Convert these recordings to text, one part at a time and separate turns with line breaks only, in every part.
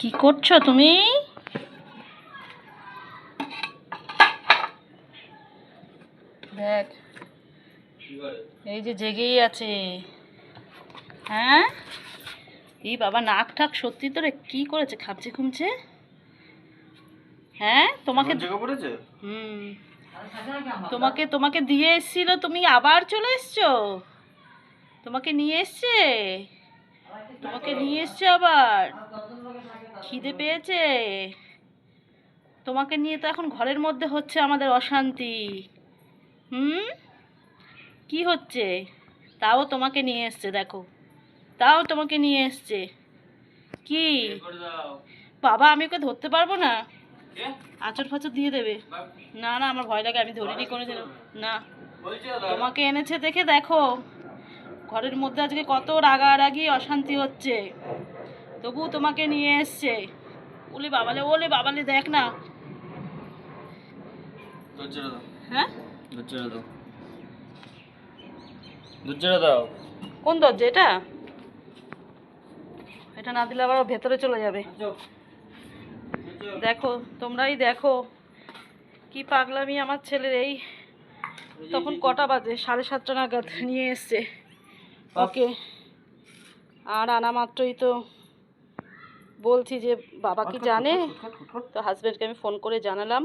কি করছ তুমি? দেখ এই যে জেগেই আছে। হ্যাঁ? এই বাবা নাক ঠাক সত্যি তো রে কি করেছে খাপছে খুমছে হ্যাঁ? তোমাকে হুম। তোমাকে তোমাকে দিয়ে এসছিল তুমি আবার চলে এসছো? তোমাকে নিয়ে এসছে? তোমাকে নিয়ে এসছে আবার? খিদে পেয়েছে? তোমাকে নিয়ে তো এখন ঘরের মধ্যে হচ্ছে আমাদের অশান্তি। হুম? কি হচ্ছে? তাও তোমাকে নিয়ে এসছে দেখো। তাও তোমাকে নিয়ে এসছে। কি? বাবা আমি ওকে ধরতে পারব না? আচর ফাচর দিয়ে দেবে। না না আমার ভয় লাগে আমি ধরিনি কোনো দিন না তোমাকে এনেছে দেখে দেখো। ঘরের মধ্যে আজকে কত রাগারাগি অশান্তি হচ্ছে। তবু তোমাকে নিয়ে এসছে। ওলে বাবালে ওলে বাবালে দেখ না। হ্যাঁ?
দাও।
কোন দরজা এটা? এটা না দিলে আবার ভেতরে চলে যাবে। দেখো তোমরাই দেখো কি পাগলামি আমার ছেলের এই। তখন কটা বাজে? সাড়ে সাতটা নাগাদ নিয়ে এসছে। ওকে। আর আনা মাত্রই তো বলছি যে বাবা কি জানে? তো হাজব্যান্ডকে আমি ফোন করে জানালাম।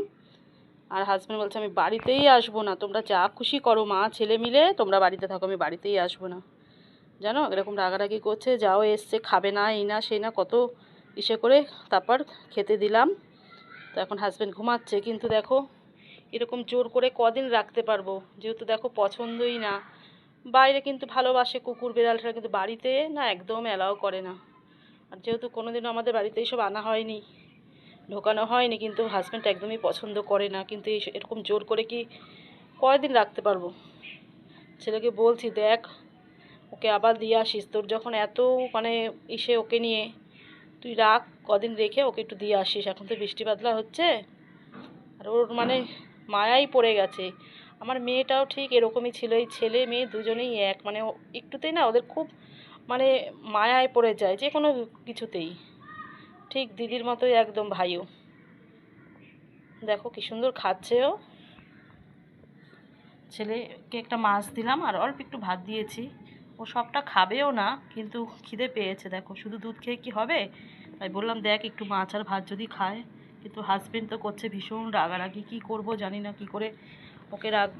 আর হাজব্যান্ড বলছে আমি বাড়িতেই আসব না। তোমরা যা খুশি করো মা ছেলে মিলে। তোমরা বাড়িতে থাকো আমি বাড়িতেই আসব না। জানো এরকম রাগারাগি করছে যাও এসছে খাবে না এই না সেই না। কত ইসে করে তারপর খেতে দিলাম। তো এখন হাজব্যান্ড ঘুমাচ্ছে কিন্তু দেখো এরকম জোর করে কদিন রাখতে পারব? যেহেতু দেখো পছন্দই না। বাইরে কিন্তু ভালোবাসে কুকুর বিড়ালটা কিন্তু বাড়িতে না একদম অ্যালাও করে না। আর যেহেতু কোনোদিনও আমাদের বাড়িতে এইসব আনা হয়নি, ঢোকানো হয়নি, কিন্তু হাজব্যান্ড একদমই পছন্দ করে না। কিন্তু এই এরকম জোর করে কি কয়দিন রাখতে পারব? ছেলেকে বলছি, দেখ, ওকে আবার দিয়ে আসিস। তোর যখন এত মানে ইসে ওকে নিয়ে, তুই রাখ, কদিন রেখে ওকে একটু দিয়ে আসিস। এখন তো বৃষ্টি বাদলা হচ্ছে, আর ওর মানে মায়াই পড়ে গেছে। আমার মেয়েটাও ঠিক এরকমই ছিল। এই ছেলে মেয়ে দুজনেই এক। মানে একটুতেই না ওদের খুব মানে মায়ায় পড়ে যায় যে কোনো কিছুতেই। ঠিক দিদির মতোই একদম ভাইও। দেখো কি সুন্দর খাচ্ছে ও। ছেলেকে একটা মাছ দিলাম আর অল্প একটু ভাত দিয়েছি। ও সবটা খাবেও না, কিন্তু খিদে পেয়েছে। দেখো শুধু দুধ খেয়ে কি হবে? তাই বললাম, দেখ একটু মাছ আর ভাত যদি খায়। কিন্তু হাজবেন্ড তো করছে ভীষণ রাগারাগি। কী করব জানি না কি করে ওকে রাখব।